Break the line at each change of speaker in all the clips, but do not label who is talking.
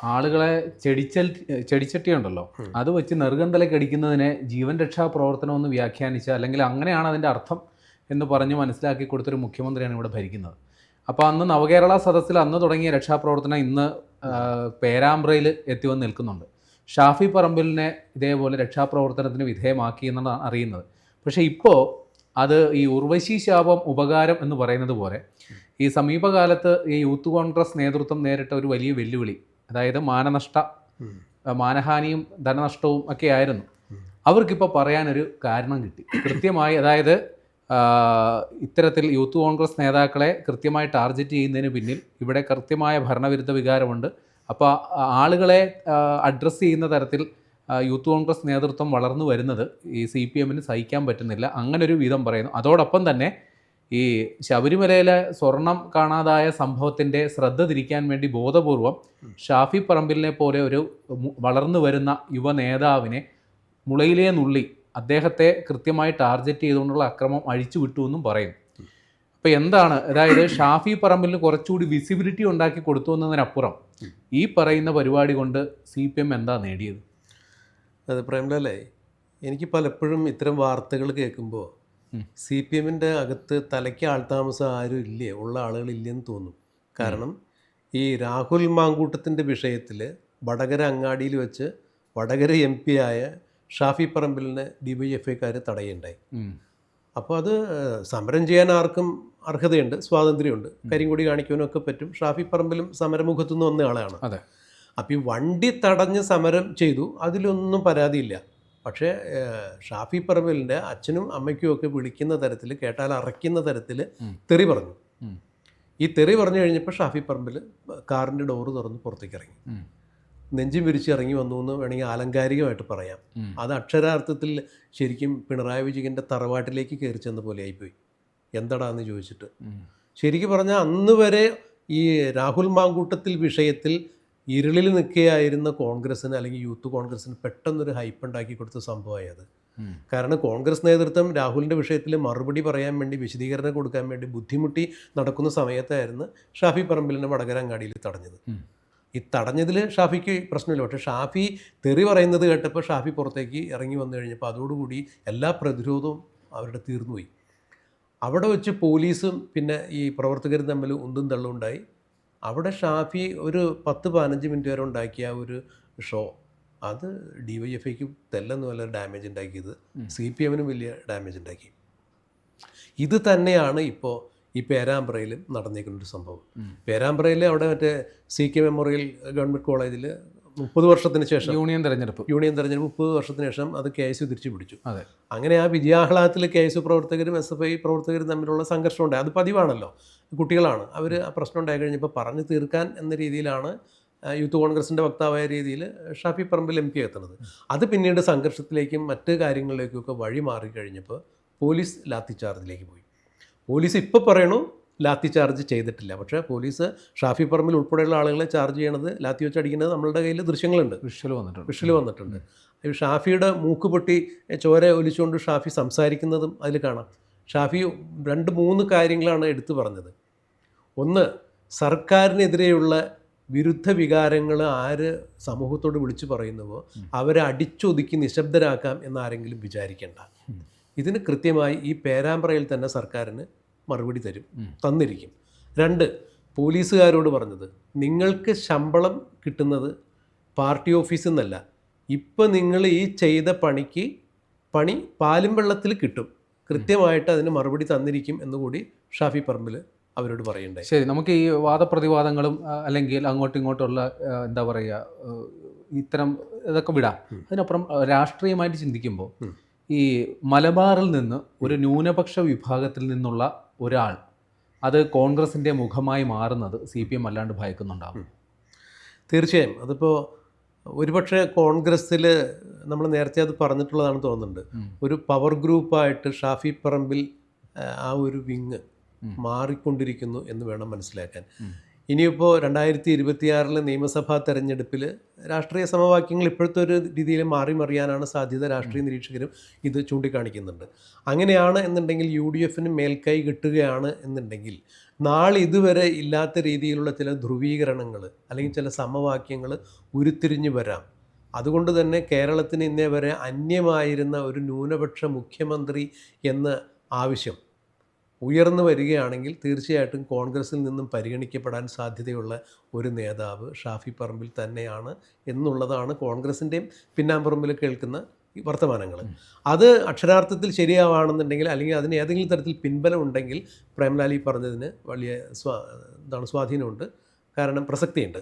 ആളുകളെ ചെടിച്ചൽ ചെടിച്ചട്ടി ഉണ്ടല്ലോ അത് വെച്ച് നെറുകന്തലേക്ക് അടിക്കുന്നതിനെ ജീവൻ രക്ഷാ പ്രവർത്തനം എന്ന് വ്യാഖ്യാനിച്ച അല്ലെങ്കിൽ അങ്ങനെയാണ് അതിന്റെ അർത്ഥം എന്ന് പറഞ്ഞ് മനസ്സിലാക്കി കൊടുത്തൊരു മുഖ്യമന്ത്രിയാണ് ഇവിടെ ഭരിക്കുന്നത്. അപ്പോൾ അന്ന് നവകേരള സദസ്സിൽ അന്ന് തുടങ്ങിയ രക്ഷാപ്രവർത്തനം ഇന്ന് പേരാമ്പ്രയിൽ എത്തി വന്ന് നിൽക്കുന്നുണ്ട്. ഷാഫി പറമ്പിലിനെ ഇതേപോലെ രക്ഷാപ്രവർത്തനത്തിന് വിധേയമാക്കി എന്നാണ് അറിയുന്നത്. പക്ഷേ ഇപ്പോൾ അത് ഈ ഉർവശി ശാപം ഉപകാരം എന്ന് പറയുന്നത് പോലെ ഈ സമീപകാലത്ത് ഈ യൂത്ത് കോൺഗ്രസ് നേതൃത്വം നേരിട്ട ഒരു വലിയ വെല്ലുവിളി അതായത് മാനനഷ്ട മാനഹാനിയും ധനനഷ്ടവും ഒക്കെ ആയിരുന്നു. അവർക്കിപ്പോൾ പറയാനൊരു കാരണം കിട്ടി. കൃത്യമായി അതായത് ഇത്തരത്തിൽ യൂത്ത് കോൺഗ്രസ് നേതാക്കളെ കൃത്യമായി ടാർഗറ്റ് ചെയ്യുന്നതിന് പിന്നിൽ ഇവിടെ കൃത്യമായ ഭരണവിരുദ്ധ വികാരമുണ്ട്. അപ്പോൾ ആളുകളെ അഡ്രസ്സ് ചെയ്യുന്ന തരത്തിൽ യൂത്ത് കോൺഗ്രസ് നേതൃത്വം വളർന്നു വരുന്നത് ഈ സി പി എമ്മിന് സഹിക്കാൻ പറ്റുന്നില്ല. അങ്ങനൊരു വിധം പറയുന്നു. അതോടൊപ്പം തന്നെ ഈ ശബരിമലയിലെ സ്വർണം കാണാതായ സംഭവത്തിന്റെ ശ്രദ്ധ തിരിക്കാൻ വേണ്ടി ബോധപൂർവം ഷാഫി പറമ്പിലിനെ പോലെ ഒരു വളർന്നു വരുന്ന യുവ നേതാവിനെ മുളയിലെ നുള്ളി അദ്ദേഹത്തെ കൃത്യമായി ടാർഗറ്റ് ചെയ്തുകൊണ്ടുള്ള അക്രമം അഴിച്ചു വിട്ടു എന്നും പറയുന്നു അപ്പോൾ എന്താണ്? അതായത് ഷാഫി പറമ്പിലിന് കുറച്ചുകൂടി വിസിബിലിറ്റി ഉണ്ടാക്കി കൊടുത്തു എന്നതിനപ്പുറം ഈ പറയുന്ന പരിപാടി കൊണ്ട് സി പി എം എന്താ നേടിയത്?
അത് പ്രേംലാലേ എനിക്ക് പലപ്പോഴും ഇത്തരം വാർത്തകൾ കേൾക്കുമ്പോൾ. സി പി എമ്മിന്റെ അകത്ത് തലയ്ക്ക് ആൾതാമസം ആരും ഇല്ലേ? ഉള്ള ആളുകളില്ലെന്ന് തോന്നും. കാരണം ഈ രാഹുൽ മാങ്കൂട്ടത്തിന്റെ വിഷയത്തിൽ വടകര അങ്ങാടിയിൽ വെച്ച് വടകര എം പി ആയ ഷാഫി പറമ്പിലിനെ ഡി വൈ എഫ് ഐക്കാർ തടയുണ്ടായി അപ്പോൾ അത് സമരം ചെയ്യാൻ ആർക്കും അർഹതയുണ്ട് സ്വാതന്ത്ര്യമുണ്ട്. കരിങ്കൊടി കാണിക്കാനൊക്കെ പറ്റും. ഷാഫി പറമ്പിലും സമരമുഖത്തുനിന്ന് വന്ന ആളാണ്.
അതെ.
അപ്പോൾ ഈ വണ്ടി തടഞ്ഞ് സമരം ചെയ്തു. അതിലൊന്നും പരാതിയില്ല. പക്ഷേ ഷാഫി പറമ്പലിന്റെ അച്ഛനും അമ്മയ്ക്കും ഒക്കെ വിളിക്കുന്ന തരത്തിൽ കേട്ടാൽ അറയ്ക്കുന്ന തരത്തിൽ തെറി പറഞ്ഞു. ഈ തെറി പറഞ്ഞു കഴിഞ്ഞപ്പോൾ ഷാഫി പറമ്പിൽ കാറിന്റെ ഡോറ് തുറന്ന് പുറത്തേക്ക് ഇറങ്ങി. നെഞ്ചും വിരിച്ച് ഇറങ്ങി വന്നു എന്ന് വേണമെങ്കിൽ ആലങ്കാരികമായിട്ട് പറയാം. അത് അക്ഷരാർത്ഥത്തിൽ ശരിക്കും പിണറായി വിജയന്റെ തറവാട്ടിലേക്ക് കയറി ചെന്ന പോലെ ആയിപ്പോയി. എന്താടാന്ന് ചോദിച്ചിട്ട്. ശരിക്കും പറഞ്ഞാൽ അന്ന് വരെ ഈ രാഹുൽ മാങ്കൂട്ടത്തിൽ വിഷയത്തിൽ ഇരുളിൽ നിൽക്കുകയായിരുന്ന കോൺഗ്രസ്സിന് അല്ലെങ്കിൽ യൂത്ത് കോൺഗ്രസ്സിന് പെട്ടെന്നൊരു ഹൈപ്പ് ഉണ്ടാക്കി കൊടുത്ത സംഭവമായി അത്. കാരണം കോൺഗ്രസ് നേതൃത്വം രാഹുലിന്റെ വിഷയത്തിൽ മറുപടി പറയാൻ വേണ്ടി വിശദീകരണം കൊടുക്കാൻ വേണ്ടി ബുദ്ധിമുട്ടി നടക്കുന്ന സമയത്തായിരുന്നു ഷാഫി പറമ്പിലിനെ വടകരങ്ങാടിയിൽ തടഞ്ഞത്. ഈ തടഞ്ഞതിൽ ഷാഫിക്ക് പ്രശ്നമില്ല. പക്ഷേ ഷാഫി തെറി പറയുന്നത് കേട്ടപ്പോൾ ഷാഫി പുറത്തേക്ക് ഇറങ്ങി വന്നു കഴിഞ്ഞപ്പോൾ അതോടുകൂടി എല്ലാ പ്രതിരോധവും അവരുടെ തീർന്നുപോയി. അവിടെ വെച്ച് പോലീസും പിന്നെ ഈ പ്രവർത്തകരും തമ്മിൽ ഉന്തും തള്ളും ഉണ്ടായി. അവിടെ ഷാഫി ഒരു പത്ത് പതിനഞ്ച് മിനിറ്റ് വരെ ഉണ്ടാക്കിയ ഒരു ഷോ അത് ഡി വൈ എഫ് ഐക്ക് തെല്ലെന്ന് വല്ല ഡാമേജ് ഉണ്ടാക്കിയത്. സി പി എമ്മിനും വലിയ ഡാമേജ് ഉണ്ടാക്കി. ഇത് തന്നെയാണ് ഇപ്പോൾ ഈ പേരാമ്പ്രയിലും നടന്നിരിക്കുന്ന ഒരു സംഭവം. പേരാമ്പ്രയിൽ അവിടെ മറ്റേ സി കെ മെമ്മോറിയൽ ഗവൺമെന്റ് കോളേജിൽ മുപ്പത് വർഷത്തിന് ശേഷം.
യൂണിയൻ തെരഞ്ഞെടുപ്പ്.
യൂണിയൻ തെരഞ്ഞെടുപ്പ് മുപ്പത് വർഷത്തിന് ശേഷം അത് കെ എസ് യു തിരിച്ചു പിടിച്ചു.
അതെ.
അങ്ങനെ ആ വിജയാഹ്ലാദത്തിൽ കെ എസ് യു പ്രവർത്തകരും എസ് എഫ് ഐ പ്രവർത്തകരും തമ്മിലുള്ള സംഘർഷം ഉണ്ടായി അത് പതിവാണല്ലോ. കുട്ടികളാണ്. അവർ ആ പ്രശ്നം ഉണ്ടായി കഴിഞ്ഞപ്പോൾ പറഞ്ഞു തീർക്കാൻ എന്ന രീതിയിലാണ് യൂത്ത് കോൺഗ്രസിന്റെ വക്താവായ രീതിയിൽ ഷാഫി പറമ്പിൽ എം പി എത്തുന്നത്. അത് പിന്നീട് സംഘർഷത്തിലേക്കും മറ്റ് കാര്യങ്ങളിലേക്കും ഒക്കെ വഴി മാറി കഴിഞ്ഞപ്പോൾ പോലീസ് ലാത്തിച്ചാർജിലേക്ക് പോയി. പോലീസ് ഇപ്പോൾ പറയണു ലാത്തി ചാർജ് ചെയ്തിട്ടില്ല. പക്ഷേ പോലീസ് ഷാഫി പറമ്പിൽ ഉൾപ്പെടെയുള്ള ആളുകളെ ചാർജ് ചെയ്യണത് ലാത്തി വെച്ച് അടിക്കുന്നത് നമ്മളുടെ കയ്യിൽ ദൃശ്യങ്ങളുണ്ട്.
വിഷ്വൽ വന്നിട്ടുണ്ട്.
വിഷ്വൽ വന്നിട്ടുണ്ട്. ഈ ഷാഫിയുടെ മൂക്ക് പൊട്ടി ചോര ഒലിച്ചുകൊണ്ട് ഷാഫി സംസാരിക്കുന്നതും അതിൽ കാണാം. ഷാഫി രണ്ട് മൂന്ന് കാര്യങ്ങളാണ് എടുത്തു പറഞ്ഞത്. ഒന്ന് സർക്കാരിനെതിരെയുള്ള വിരുദ്ധ വികാരങ്ങൾ ആര് സമൂഹത്തോട് വിളിച്ചു പറയുന്നുവോ അവരെ അടിച്ചൊതുക്കി നിശബ്ദരാക്കാം എന്നാരെങ്കിലും വിചാരിക്കേണ്ട. ഇതിന് കൃത്യമായി ഈ പേരാമ്പ്രയിൽ തന്നെ സർക്കാരിന് മറുപടി തരും. തന്നിരിക്കും. രണ്ട് പോലീസുകാരോട് പറഞ്ഞത് നിങ്ങൾക്ക് ശമ്പളം കിട്ടുന്നത് പാർട്ടി ഓഫീസിൽ നിന്നല്ല. ഇപ്പം നിങ്ങൾ ഈ ചെയ്ത പണിക്ക് പണി പാലും വെള്ളത്തിൽ കിട്ടും. കൃത്യമായിട്ട് അതിന് മറുപടി തന്നിരിക്കും എന്നുകൂടി ഷാഫി പറമ്പിൽ അവരോട് പറയണ്ടേ
ശരി നമുക്ക് ഈ വാദപ്രതിവാദങ്ങളും അല്ലെങ്കിൽ അങ്ങോട്ടും ഇങ്ങോട്ടുള്ള എന്താ പറയുക ഇത്തരം ഇതൊക്കെ വിടാം. അതിനപ്പുറം രാഷ്ട്രീയമായിട്ട് ചിന്തിക്കുമ്പോൾ ഈ മലബാറിൽ നിന്ന് ഒരു ന്യൂനപക്ഷ വിഭാഗത്തിൽ നിന്നുള്ള ഒരാൾ. അത് കോൺഗ്രസിന്റെ മുഖമായി മാറുന്നത് സി പി എം അല്ലാണ്ട് ഭയക്കുന്നുണ്ടാവും.
തീർച്ചയായും. അതിപ്പോൾ ഒരുപക്ഷെ കോൺഗ്രസ്സിൽ നമ്മൾ നേരത്തെ അത് പറഞ്ഞിട്ടുള്ളതാണ് തോന്നുന്നുണ്ട്. ഒരു പവർ ഗ്രൂപ്പായിട്ട് ഷാഫി പറമ്പിൽ ആ, ഒരു വിങ്. മാറിക്കൊണ്ടിരിക്കുന്നു എന്ന് വേണം മനസ്സിലാക്കാൻ. ഇനിയിപ്പോൾ രണ്ടായിരത്തി ഇരുപത്തിയാറിലെ നിയമസഭാ തെരഞ്ഞെടുപ്പിൽ രാഷ്ട്രീയ സമവാക്യങ്ങൾ ഇപ്പോഴത്തെ ഒരു രീതിയിൽ മാറി മറിയാനാണ് സാധ്യത രാഷ്ട്രീയ നിരീക്ഷകരും ഇത് ചൂണ്ടിക്കാണിക്കുന്നുണ്ട്. അങ്ങനെയാണ് എന്നുണ്ടെങ്കിൽ യു ഡി എഫിന് മേൽക്കൈ കിട്ടുകയാണ് എന്നുണ്ടെങ്കിൽ നാളെ ഇതുവരെ ഇല്ലാത്ത രീതിയിലുള്ള ചില ധ്രുവീകരണങ്ങൾ അല്ലെങ്കിൽ ചില സമവാക്യങ്ങൾ ഉരുത്തിരിഞ്ഞു വരാം. അതുകൊണ്ട് തന്നെ കേരളത്തിന് ഇന്നേ വരെ അന്യമായിരുന്ന ഒരു ന്യൂനപക്ഷ മുഖ്യമന്ത്രി എന്ന ആവശ്യം ഉയർന്നു വരികയാണെങ്കിൽ തീർച്ചയായിട്ടും കോൺഗ്രസിൽ നിന്നും പരിഗണിക്കപ്പെടാൻ സാധ്യതയുള്ള ഒരു നേതാവ് ഷാഫി പറമ്പിൽ തന്നെയാണ് എന്നുള്ളതാണ് കോൺഗ്രസിന്റെയും പിന്നാമ്പറമ്പിൽ കേൾക്കുന്ന വർത്തമാനങ്ങൾ. അത് അക്ഷരാർത്ഥത്തിൽ ശരിയാവാണെന്നുണ്ടെങ്കിൽ അല്ലെങ്കിൽ അതിന് ഏതെങ്കിലും തരത്തിൽ പിൻബലം ഉണ്ടെങ്കിൽ പ്രേംലാലി പറഞ്ഞതിന് വലിയ സ്വാ എന്താണ് സ്വാധീനമുണ്ട്. കാരണം പ്രസക്തിയുണ്ട്.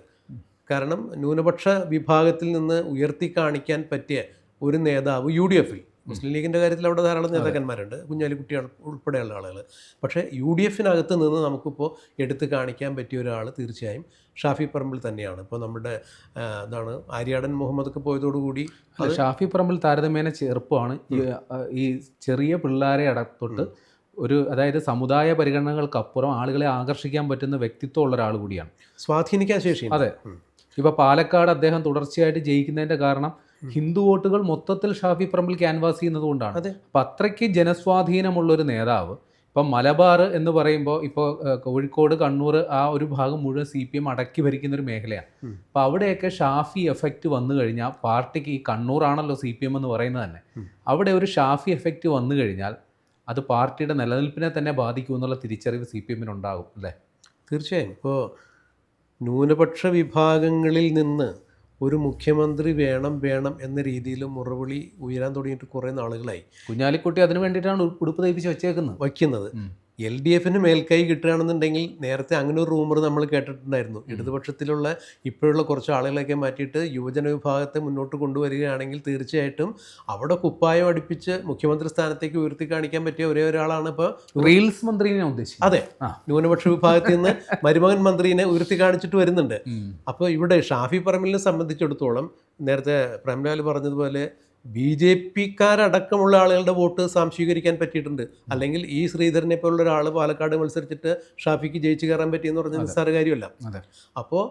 കാരണം ന്യൂനപക്ഷ വിഭാഗത്തിൽ നിന്ന് ഉയർത്തി കാണിക്കാൻ പറ്റിയ ഒരു നേതാവ് യു ഡി എഫിൽ. മുസ്ലിം ലീഗിന്റെ കാര്യത്തിൽ അവിടെ ധാരാളം നേതാക്കന്മാരുണ്ട്. കുഞ്ഞാലിക്കുട്ടി ഉൾപ്പെടെയുള്ള ആളുകൾ പക്ഷേ യു ഡി എഫിനകത്ത് നിന്ന് നമുക്കിപ്പോൾ എടുത്ത് കാണിക്കാൻ പറ്റിയ ഒരാൾ തീർച്ചയായും ഷാഫി പറമ്പിൽ തന്നെയാണ്. ഇപ്പോൾ നമ്മുടെ എന്താണ് ആര്യാടൻ മുഹമ്മദ് ഒക്കെ പോയതോടുകൂടി
ഷാഫി പറമ്പിൽ താരതമ്യേന ചെറുപ്പമാണ്. ഈ ചെറിയ പിള്ളേരെ അടത്തൊട്ട് ഒരു അതായത് സമുദായ പരിഗണനകൾക്കപ്പുറം ആളുകളെ ആകർഷിക്കാൻ പറ്റുന്ന വ്യക്തിത്വം ഉള്ള ഒരാൾ കൂടിയാണ്.
സ്വാധീനിക്കാൻ ശേഷി
അതെ. ഇപ്പോൾ പാലക്കാട് അദ്ദേഹം തുടർച്ചയായിട്ട് ജയിക്കുന്നതിന്റെ കാരണം ഹിന്ദു വോട്ടുകൾ മൊത്തത്തിൽ ഷാഫി പറമ്പിൽ ക്യാൻവാസ് ചെയ്യുന്നത് കൊണ്ടാണ്
അതെ.
അത്രയ്ക്ക് ജനസ്വാധീനമുള്ള ഒരു നേതാവ് ഇപ്പം മലബാർ എന്ന് പറയുമ്പോൾ ഇപ്പോൾ കോഴിക്കോട് കണ്ണൂർ ആ ഒരു ഭാഗം മുഴുവൻ സി പി എം അടക്കി ഭരിക്കുന്ന ഒരു മേഖലയാണ്
അപ്പം
അപ്പോൾ അവിടെയൊക്കെ ഷാഫി എഫക്റ്റ് വന്നു കഴിഞ്ഞാൽ പാർട്ടിക്ക് ഈ കണ്ണൂറാണല്ലോ സി പി എം എന്ന് പറയുന്നത് തന്നെ. അവിടെ ഒരു ഷാഫി എഫക്റ്റ് വന്നു കഴിഞ്ഞാൽ അത് പാർട്ടിയുടെ നിലനിൽപ്പിനെ തന്നെ ബാധിക്കുമെന്നുള്ള തിരിച്ചറിവ് സി പി എമ്മിനുണ്ടാകും അല്ലേ?
തീർച്ചയായും. ഇപ്പോൾ ന്യൂനപക്ഷ വിഭാഗങ്ങളിൽ നിന്ന് ഒരു മുഖ്യമന്ത്രി വേണം വേണം എന്ന രീതിയിൽ മുറവിളി ഉയരാൻ തുടങ്ങിയിട്ട് കുറേ നാളുകളായി.
കുഞ്ഞാലിക്കുട്ടി അതിന് വേണ്ടിയിട്ടാണ് ഉടുപ്പ് തയ്പ്പിച്ച് വെച്ചേക്കുന്നത്.
വയ്ക്കുന്നത്. എൽ ഡി എഫിന് മേൽക്കൈ കിട്ടുകയാണെന്നുണ്ടെങ്കിൽ നേരത്തെ അങ്ങനെ ഒരു റൂമർ നമ്മൾ കേട്ടിട്ടുണ്ടായിരുന്നു. ഇടതുപക്ഷത്തിലുള്ള ഇപ്പോഴുള്ള കുറച്ച് ആളുകളെയൊക്കെ മാറ്റിയിട്ട് യുവജന വിഭാഗത്തെ മുന്നോട്ട് കൊണ്ടുവരികയാണെങ്കിൽ തീർച്ചയായിട്ടും അവിടെ കുപ്പായം അടുപ്പിച്ച് മുഖ്യമന്ത്രി സ്ഥാനത്തേക്ക് ഉയർത്തി കാണിക്കാൻ പറ്റിയ ഒരേ ഒരാളാണ് ഇപ്പോൾ
റീൽസ് മന്ത്രിനെ ഉദ്ദേശിച്ചത്
അതെ. ന്യൂനപക്ഷ വിഭാഗത്തിൽ നിന്ന് മരുമകൻ മന്ത്രിനെ ഉയർത്തി കാണിച്ചിട്ട് വരുന്നുണ്ട്. അപ്പോൾ ഇവിടെ ഷാഫി പറമ്പിലിനെ സംബന്ധിച്ചിടത്തോളം നേരത്തെ പ്രേംലാൽ പറഞ്ഞതുപോലെ ബി ജെ പിക്കാരടക്കമുള്ള ആളുകളുടെ വോട്ട് സാംശീകരിക്കാൻ പറ്റിയിട്ടുണ്ട്. അല്ലെങ്കിൽ ഈ ശ്രീധരനെ പോലുള്ള ഒരാൾ പാലക്കാട് മത്സരിച്ചിട്ട് ഷാഫിക്ക് ജയിച്ചു കയറാൻ പറ്റിയെന്ന് പറഞ്ഞ നിസ്സാര കാര്യമല്ല. അപ്പോൾ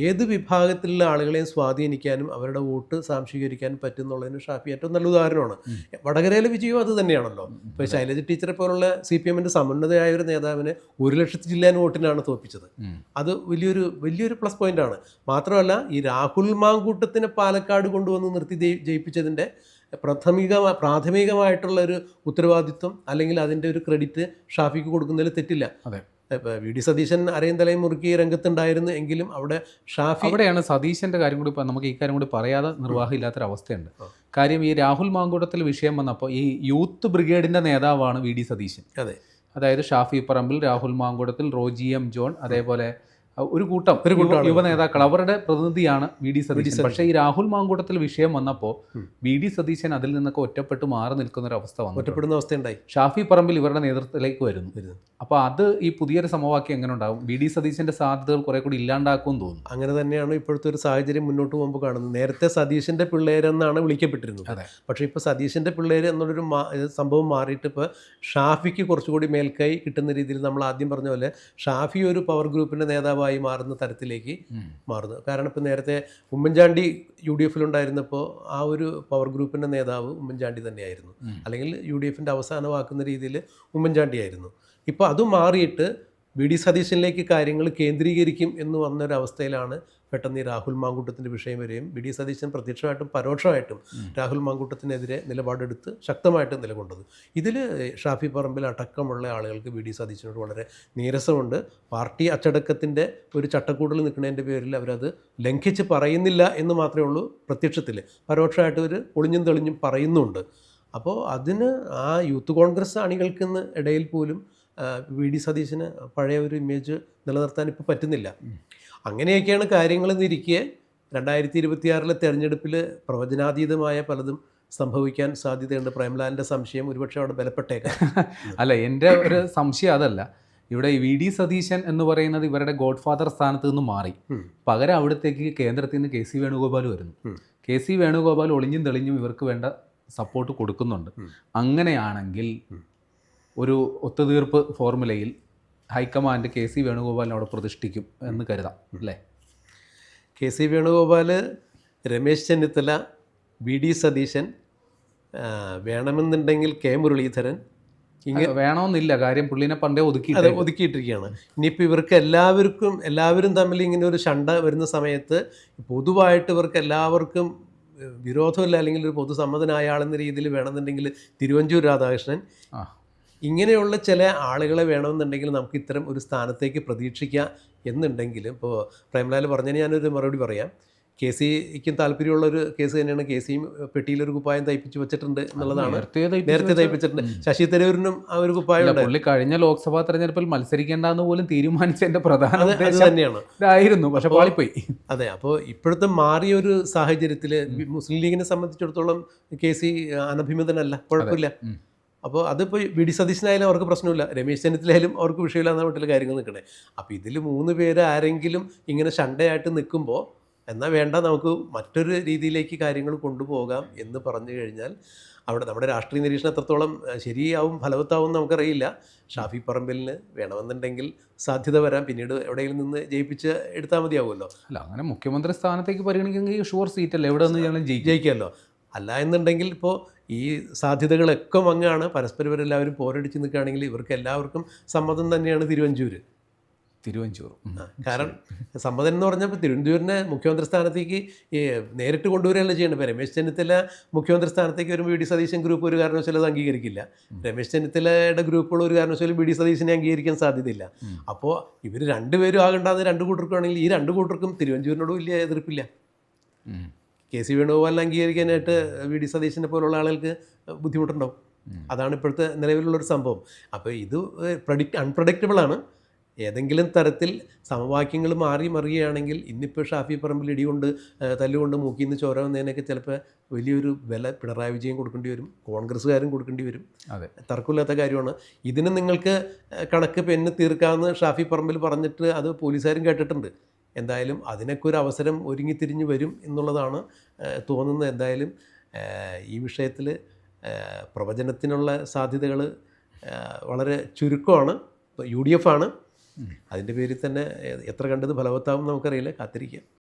ഏത് വിഭാഗത്തിലുള്ള ആളുകളെയും സ്വാധീനിക്കാനും അവരുടെ വോട്ട് സാംശീകരിക്കാനും പറ്റുന്നുള്ളതിന് ഷാഫി ഏറ്റവും നല്ല ഉദാഹരണമാണ്. വടകരയിലെ വിജയവും അത് തന്നെയാണല്ലോ. ഇപ്പോൾ ശൈലജ ടീച്ചറെ പോലുള്ള സി പി എമ്മിന്റെ സമുന്നതയായ ഒരു നേതാവിനെ ഒരു ലക്ഷത്തി ജില്ലാൻ വോട്ടിനാണ് തോൽപ്പിച്ചത് അത് വലിയൊരു വലിയൊരു പ്ലസ് പോയിന്റ് ആണ്. മാത്രമല്ല ഈ രാഹുൽ മാങ്കൂട്ടത്തിനെ പാലക്കാട് കൊണ്ടുവന്ന് നിർത്തി ജയി- ജയിപ്പിച്ചതിന്റെ പ്രാഥമിക പ്രാഥമികമായിട്ടുള്ള ഒരു ഉത്തരവാദിത്വം അല്ലെങ്കിൽ അതിന്റെ ഒരു ക്രെഡിറ്റ് ഷാഫിക്ക് കൊടുക്കുന്നതിൽ തെറ്റില്ല.
അതെ.
ഇപ്പോൾ വി ഡി സതീശൻ അരയും തലയും മുറുക്കി രംഗത്തുണ്ടായിരുന്നു എങ്കിലും അവിടെ ഷാഫി
അവിടെയാണ് സതീശന്റെ കാര്യം കൂടി നമുക്ക് ഈ കാര്യം കൂടി പറയാതെ നിർവാഹം ഇല്ലാത്തൊരവസ്ഥയുണ്ട്
ആ.
കാര്യം ഈ രാഹുൽ മാങ്കൂട്ടത്തിൽ വിഷയം വന്നപ്പോൾ ഈ യൂത്ത് ബ്രിഗേഡിന്റെ നേതാവാണ് വി ഡി സതീശൻ.
അതെ.
അതായത് ഷാഫി പറമ്പിൽ രാഹുൽ മാങ്കൂടത്തിൽ റോജി എം ജോൺ അതേപോലെ ഒരു കൂട്ടം
ഒരു കൂട്ടം
യുവ- നേതാക്കൾ. അവരുടെ പ്രതിനിധിയാണ് വി ഡി സതീശൻ. പക്ഷേ ഈ രാഹുൽ മാങ്കൂട്ടത്തിൽ വിഷയം വന്നപ്പോൾ. വി ഡി സതീശൻ അതിൽ നിന്നൊക്കെ ഒറ്റപ്പെട്ട് മാറി നിൽക്കുന്ന ഒരു അവസ്ഥ വന്നു
ഒറ്റപ്പെടുന്ന അവസ്ഥ ഉണ്ടായി
ഷാഫി പറമ്പിൽ ഇവരുടെ നേതൃത്വത്തിലേക്ക് വരുന്നു. അപ്പോൾ അത് ഈ പുതിയൊരു സമവാക്യം എങ്ങനെ ഉണ്ടാകും വി ഡി സതീശന്റെ സാധ്യതകൾ കുറെ കൂടി ഇല്ലാണ്ടാക്കും തോന്നുന്നു.
അങ്ങനെ തന്നെയാണ് ഇപ്പോഴത്തെ ഒരു സാഹചര്യം മുന്നോട്ട് പോകുമ്പോൾ കാണുന്നത്. നേരത്തെ സതീശന്റെ പിള്ളേരെന്നാണ് വിളിക്കപ്പെട്ടിരുന്നത്.
പക്ഷെ
പക്ഷേ ഇപ്പോൾ സതീശന്റെ പിള്ളേർ എന്നുള്ളൊരു സംഭവം മാറിയിട്ട് ഇപ്പോൾ ഷാഫിക്ക് കുറച്ചുകൂടി മേൽക്കൈ കിട്ടുന്ന രീതിയിൽ നമ്മൾ ആദ്യം പറഞ്ഞ പോലെ ഷാഫി ഒരു പവർ ഗ്രൂപ്പിന്റെ നേതാവായി മാറുന്ന തരത്തിലേക്ക് മാറുന്നു. കാരണം ഇപ്പോൾ നേരത്തെ ഉമ്മൻചാണ്ടി യു ഡി എഫിലുണ്ടായിരുന്നപ്പോൾ ആ ഒരു പവർ ഗ്രൂപ്പിന്റെ നേതാവ് ഉമ്മൻചാണ്ടി തന്നെയായിരുന്നു. അല്ലെങ്കിൽ യു ഡി എഫിന്റെ അവസാനമാക്കുന്ന രീതിയിൽ ഉമ്മൻചാണ്ടിയായിരുന്നു. ഇപ്പോൾ അത് മാറിയിട്ട് വി ഡി സതീശനിലേക്ക് കാര്യങ്ങൾ കേന്ദ്രീകരിക്കും എന്ന് വന്നൊരവസ്ഥയിലാണ് പെട്ടെന്ന് ഈ രാഹുൽ മാങ്കൂട്ടത്തിന്റെ വിഷയം വരികയും വി ഡി സതീശൻ പ്രത്യക്ഷമായിട്ടും പരോക്ഷമായിട്ടും രാഹുൽ മാങ്കൂട്ടത്തിനെതിരെ നിലപാടെടുത്ത് ശക്തമായിട്ട് നിലകൊണ്ടത്. ഇതിൽ ഷാഫി പറമ്പിൽ അടക്കമുള്ള ആളുകൾക്ക് വി ഡി സതീശനോട് വളരെ നീരസമുണ്ട്. പാർട്ടി അച്ചടക്കത്തിന്റെ ഒരു ചട്ടക്കൂടിൽ നിൽക്കുന്നതിന്റെ പേരിൽ അവരത് ലംഘിച്ച് പറയുന്നില്ല എന്ന് മാത്രമേ ഉള്ളൂ പ്രത്യക്ഷത്തിൽ. പരോക്ഷമായിട്ട് ഒരു ഒളിഞ്ഞും തെളിഞ്ഞും പറയുന്നുണ്ട്. അപ്പോൾ അതിന് ആ യൂത്ത് കോൺഗ്രസ് അണികൾക്കിന്ന് ഇടയിൽ പോലും വി ഡി സതീശന് പഴയ ഒരു ഇമേജ് നിലനിർത്താൻ ഇപ്പോൾ പറ്റുന്നില്ല. അങ്ങനെയൊക്കെയാണ് കാര്യങ്ങളെന്നിരിക്കെ രണ്ടായിരത്തി ഇരുപത്തിയാറിലെ തെരഞ്ഞെടുപ്പിൽ പ്രവചനാതീതമായ പലതും സംഭവിക്കാൻ സാധ്യതയുണ്ട്. പ്രേംലാലിന്റെ സംശയം ഒരുപക്ഷെ അവിടെ ബലപ്പെട്ടേക്കാം.
അല്ല എന്റെ ഒരു സംശയം അതല്ല. ഇവിടെ വി ഡി സതീശൻ എന്ന് പറയുന്നത് ഇവരുടെ ഗോഡ് ഫാദർ സ്ഥാനത്ത് നിന്ന് മാറി. പകരം അവിടത്തേക്ക് കേന്ദ്രത്തിൽ നിന്ന് കെ സി വേണുഗോപാൽ വരുന്നു. കെ സി വേണുഗോപാൽ ഒളിഞ്ഞും തെളിഞ്ഞും ഇവർക്ക് വേണ്ട സപ്പോർട്ട് കൊടുക്കുന്നുണ്ട്. അങ്ങനെയാണെങ്കിൽ. ഒരു ഒത്തുതീർപ്പ് ഫോർമുലയിൽ ഹൈക്കമാൻഡ് കെ സി വേണുഗോപാലിനെ അവിടെ പ്രതിഷ്ഠിക്കും എന്ന് കരുതാം അല്ലേ?
K C Venugopal Ramesh Chennithala V D Satheesan വേണമെന്നുണ്ടെങ്കിൽ കെ മുരളീധരൻ ഇങ്ങനെ
വേണമെന്നില്ല കാര്യം പുള്ളിനെ പണ്ടേ ഒതുക്കി
അതെ ഒതുക്കിയിട്ടിരിക്കുകയാണ്. ഇനിയിപ്പോൾ ഇവർക്ക് എല്ലാവർക്കും എല്ലാവരും തമ്മിൽ ഇങ്ങനെ ഒരു ഷണ്ട വരുന്ന സമയത്ത് പൊതുവായിട്ട് ഇവർക്ക് എല്ലാവർക്കും വിരോധമില്ല അല്ലെങ്കിൽ ഒരു പൊതുസമ്മതനായ ആളെന്ന രീതിയിൽ വേണമെന്നുണ്ടെങ്കിൽ തിരുവഞ്ചൂർ രാധാകൃഷ്ണൻ ഇങ്ങനെയുള്ള ചില ആളുകളെ വേണമെന്നുണ്ടെങ്കിൽ നമുക്ക് ഇത്തരം ഒരു സ്ഥാനത്തേക്ക് പ്രതീക്ഷിക്കാം എന്നുണ്ടെങ്കിൽ ഇപ്പോൾ പ്രേംലാൽ പറഞ്ഞതിന് ഞാനൊരു മറുപടി പറയാം. കെ സിക്കും താല്പര്യമുള്ള ഒരു കേസ് തന്നെയാണ്. കെ സിയും പെട്ടിയിലൊരു കുപ്പായം തയ്പ്പിച്ച് വെച്ചിട്ടുണ്ട് എന്നുള്ളതാണ്.
നേരത്തെ തയ്പ്പിച്ച്
നേരത്തെ തയ്പ്പിച്ചിട്ടുണ്ട്. ശശി തരൂരിനും ആ ഒരു കുപ്പായം
കഴിഞ്ഞ ലോക്സഭാ തെരഞ്ഞെടുപ്പിൽ മത്സരിക്കേണ്ടെന്ന് പോലും തീരുമാനിച്ചതിന്റെ പ്രധാന
തന്നെയാണ്
ഇതായിരുന്നു പക്ഷെ പാളിപ്പോയി.
അതെ അപ്പോൾ ഇപ്പോഴത്തെ മാറിയ ഒരു സാഹചര്യത്തിൽ മുസ്ലിം ലീഗിനെ സംബന്ധിച്ചിടത്തോളം കെ സി അനഭിമിതനല്ല. കുഴപ്പമില്ല. അപ്പോൾ അതിപ്പോൾ വി ഡി സതീശനായാലും അവർക്ക് പ്രശ്നമില്ല. രമേശ് ചെന്നിത്തലായാലും അവർക്ക് വിഷയമില്ലാന്ന വീട്ടിൽ കാര്യങ്ങൾ നിൽക്കണേ. അപ്പോൾ ഇതിൽ മൂന്ന് പേര് ആരെങ്കിലും ഇങ്ങനെ ഷണ്ടയായിട്ട് നിൽക്കുമ്പോൾ എന്നാൽ വേണ്ട നമുക്ക് മറ്റൊരു രീതിയിലേക്ക് കാര്യങ്ങൾ കൊണ്ടുപോകാം എന്ന് പറഞ്ഞു കഴിഞ്ഞാൽ അവിടെ നമ്മുടെ രാഷ്ട്രീയ നിരീക്ഷണം എത്രത്തോളം ശരിയാവും ഫലവത്താവും നമുക്കറിയില്ല. ഷാഫി പറമ്പലിന് വേണമെന്നുണ്ടെങ്കിൽ സാധ്യത വരാം. പിന്നീട് എവിടെയെങ്കിലും നിന്ന് ജയിപ്പിച്ച് എടുത്താൽ മതിയാവുമല്ലോ.
അല്ല അങ്ങനെ മുഖ്യമന്ത്രി സ്ഥാനത്തേക്ക് പരിഗണിക്കുമെങ്കിൽ ഷുവർ സീറ്റല്ലേ? എവിടെ നിന്ന്
ജയിക്കാമല്ലോ. അല്ല എന്നുണ്ടെങ്കിൽ ഇപ്പോൾ ഈ സാധ്യതകളൊക്കെ മങ്ങാണ്. പരസ്പരം ഇവരെല്ലാവരും പോരടിച്ച് നിൽക്കുകയാണെങ്കിൽ ഇവർക്ക് എല്ലാവർക്കും സമ്മതം തന്നെയാണ് തിരുവഞ്ചൂർ.
തിരുവഞ്ചൂർ
കാരണം സമ്മതം എന്ന് പറഞ്ഞപ്പോൾ തിരുവനന്തപുരനെ മുഖ്യമന്ത്രി സ്ഥാനത്തേക്ക് നേരിട്ട് കൊണ്ടുവരികയല്ല ചെയ്യേണ്ടത്. രമേശ് ചെന്നിത്തല മുഖ്യമന്ത്രി സ്ഥാനത്തേക്ക് വരുമ്പോൾ വി ഡി സതീശൻ ഗ്രൂപ്പ് ഒരു കാരണവശാലും അത് അംഗീകരിക്കില്ല. രമേശ് ചെന്നിത്തലയുടെ ഗ്രൂപ്പുകൾ ഒരു കാരണവശാലും വി ഡി സതീശനെ അംഗീകരിക്കാൻ സാധ്യതയില്ല. അപ്പോൾ ഇവർ രണ്ടുപേരും ആകേണ്ടാന്ന് രണ്ട് കൂട്ടർക്കുവാണെങ്കിൽ ഈ രണ്ട് കൂട്ടർക്കും തിരുവഞ്ചൂരിനോട് വലിയ എതിർപ്പില്ല. കെ സി വേണുഗോപാലിനെ അംഗീകരിക്കാനായിട്ട് വി ഡി സതീശനെ പോലുള്ള ആളുകൾക്ക് ബുദ്ധിമുട്ടുണ്ടാവും. അതാണ് ഇപ്പോഴത്തെ നിലവിലുള്ളൊരു സംഭവം. അപ്പോൾ ഇത് പ്രഡിക്റ്റ് അൺപ്രഡിക്റ്റബിൾ ആണ്. ഏതെങ്കിലും തരത്തിൽ സമവാക്യങ്ങൾ മാറി മറിയുകയാണെങ്കിൽ ഇന്നിപ്പോൾ ഷാഫി പറമ്പിൽ ഇടികൊണ്ട് തല്ലുകൊണ്ട് മൂക്കിൽ നിന്ന് ചോര വന്നതിനൊക്കെ ചിലപ്പോൾ വലിയൊരു വില പിണറായി വിജയം കൊടുക്കേണ്ടി വരും കോൺഗ്രസ്സുകാരും കൊടുക്കേണ്ടി വരും.
അതെ.
തർക്കമില്ലാത്ത കാര്യമാണ്. ഇതിന് നിങ്ങൾക്ക് കണക്ക് പെന്ന് തീർക്കാമെന്ന് ഷാഫി പറമ്പിൽ പറഞ്ഞിട്ട് അത് പോലീസുകാരും കേട്ടിട്ടുണ്ട്. എന്തായാലും അതിനൊക്കെ ഒരു അവസരം ഒരുങ്ങിത്തിരിഞ്ഞ് വരും എന്നുള്ളതാണ് തോന്നുന്നത്. എന്തായാലും ഈ വിഷയത്തിൽ പ്രവചനത്തിനുള്ള സാധ്യതകൾ വളരെ ചുരുക്കമാണ്. ഇപ്പോൾ യു ഡി എഫ് ആണ്. അതിന്റെ പേരിൽ തന്നെ എത്ര കണ്ടത് ഫലവത്താവും നമുക്കറിയില്ല. കാത്തിരിക്കാം.